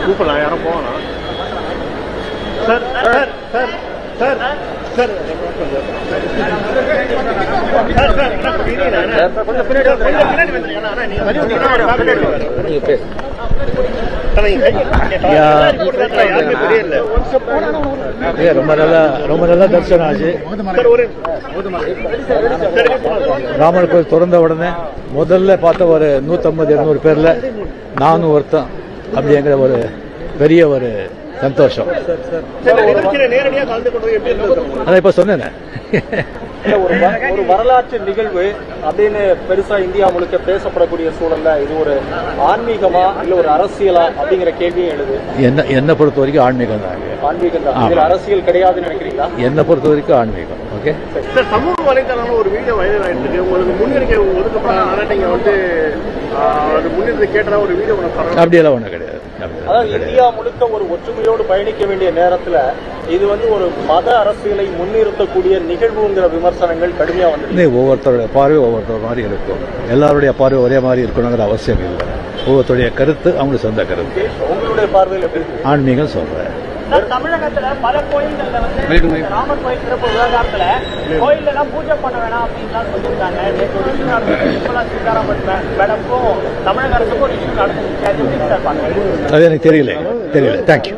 கூப்பிடலாம் யாரும் போகலாம் sir sir sir sir sir sir sir ரொம்ப நல்லா ரொம்ப நல்லா தரிசனம் ஆச்சு. ராமர் கோயில் திறந்த உடனே முதல்ல பார்த்த ஒரு நூற்றம்பது இருநூறு பேரில் நானும் ஒருத்தன். அப்படிங்கிற ஒரு பெரிய ஒரு சந்தோஷம்? அதான் இப்போ சொன்னேனே. ஒரு வரலாற்று நிகழ்வு அப்படின்னு பெருசா இந்தியா முழுக்க பேசப்படக்கூடிய சூழல்ல இது ஒரு ஆன்மீகமா இல்ல ஒரு அரசியலா அப்படிங்கிற கேள்வியும் எழுது. என்ன என்னை பொறுத்த வரைக்கும் ஆன்மீகம் தான். ஆன்மீகம் தான். அரசியல் கிடையாதுன்னு நினைக்கிறீங்களா? என்னை பொறுத்த வரைக்கும் ஆன்மீகம் ஓகே? சார். சமூக வலைதளம்ல ஒரு வீடியோ வைரல் ஆயிட்டு இருக்கு உங்களுக்கு முன்னுரிமை ஒதுக்கப்படாதனால நீங்க வந்து முன்னுரிமை கேட்டதா ஒரு வீடியோ ஒன்று அப்படியெல்லாம் ஒன்றும் கிடையாது. அதாவது. இந்தியா முழுக்க ஒரு ஒற்றுமையோடு பயணிக்க வேண்டிய நேரத்துல இது வந்து ஒரு மத அரசியலை முன்னிறுத்தக்கூடிய நிகழ்வுங்கிற விமர்சனங்கள் கடுமையா வந்து ஒவ்வொருத்தருடைய பார்வை ஒவ்வொருத்தர் மாதிரி இருக்கும் எல்லாருடைய பார்வை ஒரே மாதிரி இருக்கணுங்கிற அவசியம் இல்லை ஒவ்வொருத்தருடைய கருத்து அவங்களுக்கு சொந்த கருத்து உங்களுடைய பார்வையில்? ஆன்மீகம் சொல்றேன் தமிழகத்துல பல கோயில்கள்ல வந்து ராமர் கோயில் சிறப்பு விவகாரத்துல கோயில்ல எல்லாம் பூஜை பண்ண வேணாம் அப்படின்லாம் சொல்லியிருக்காங்க. நேற்று ஒரு இஷ்யூ நடந்துச்சு நிர்மலா சீதாராமன் மேடமுக்கும் தமிழக அரசுக்கும் ஒரு இஷ்யூ நடந்துச்சு. அது எனக்கு தெரியல தெரியல. தேங்க்யூ